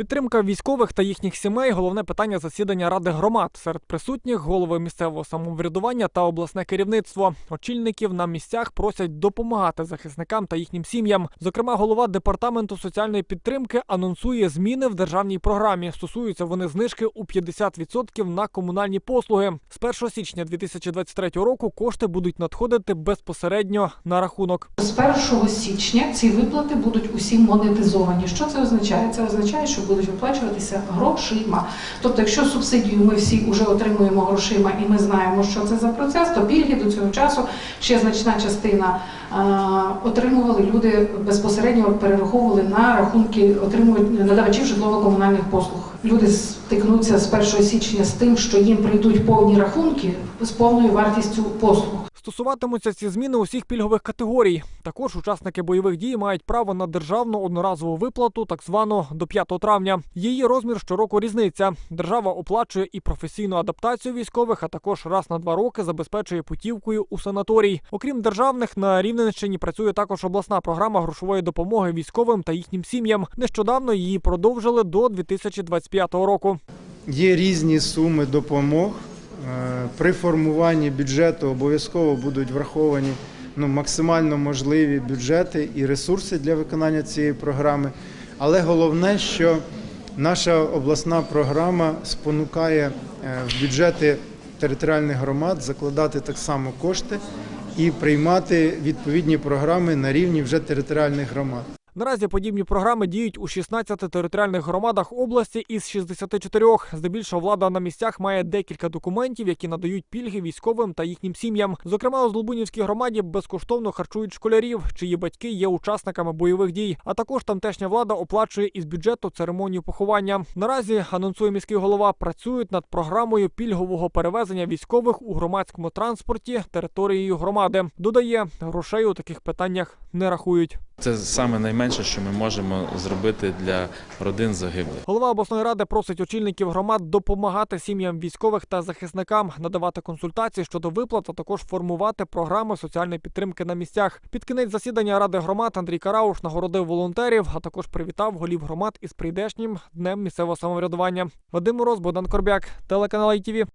Підтримка військових та їхніх сімей головне питання засідання ради громад. Серед присутніх голови місцевого самоврядування та обласне керівництво. Очільників на місцях просять допомагати захисникам та їхнім сім'ям. Зокрема, голова департаменту соціальної підтримки анонсує зміни в державній програмі. Стосуються вони знижки у 50% на комунальні послуги. З 1 січня 2023 року кошти будуть надходити безпосередньо на рахунок. З 1 січня ці виплати будуть усі монетизовані. Що це означає? Це означає, що будуть виплачуватися грошима. Тобто, якщо субсидію ми всі вже отримуємо грошима і ми знаємо, що це за процес, то пільги до цього часу ще значна частина отримували люди безпосередньо перераховували на рахунки отримують надавачів житлово-комунальних послуг. Люди стикнуться з 1 січня з тим, що їм прийдуть повні рахунки з повною вартістю послуг. Стосуватимуться ці зміни усіх пільгових категорій. Також учасники бойових дій мають право на державну одноразову виплату, так звану до 5 травня. Її розмір щороку різниця. Держава оплачує і професійну адаптацію військових, а також раз на два роки забезпечує путівкою у санаторій. Окрім державних, на Рівненщині працює також обласна програма грошової допомоги військовим та їхнім сім'ям. Нещодавно її продовжили до 2025 року. Є різні суми допомог. Е, При формуванні бюджету обов'язково будуть враховані ну, максимально можливі бюджети і ресурси для виконання цієї програми. Але головне, що наша обласна програма спонукає е, в бюджети територіальних громад закладати так само кошти і приймати відповідні програми на рівні вже територіальних громад. Наразі подібні програми діють у 16 територіальних громадах області із 64. Здебільшого влада на місцях має декілька документів, які надають пільги військовим та їхнім сім'ям. Зокрема, у Злобунівській громаді безкоштовно харчують школярів, чиї батьки є учасниками бойових дій. А також тамтешня влада оплачує із бюджету церемонію поховання. Наразі анонсує міський голова. Працюють над програмою пільгового перевезення військових у громадському транспорті територією громади. Додає, грошей у таких питаннях не рахують. Це саме найменше, що ми можемо зробити для родин загиблих. Голова обласної ради просить очільників громад допомагати сім'ям військових та захисникам, надавати консультації щодо виплат, а також формувати програми соціальної підтримки на місцях. Під кінець засідання ради громад Андрій Карауш нагородив волонтерів, а також привітав голів громад із прийдешнім днем місцевого самоврядування. Вадим Мороз, Богдан Корбяк, телеканал ITV.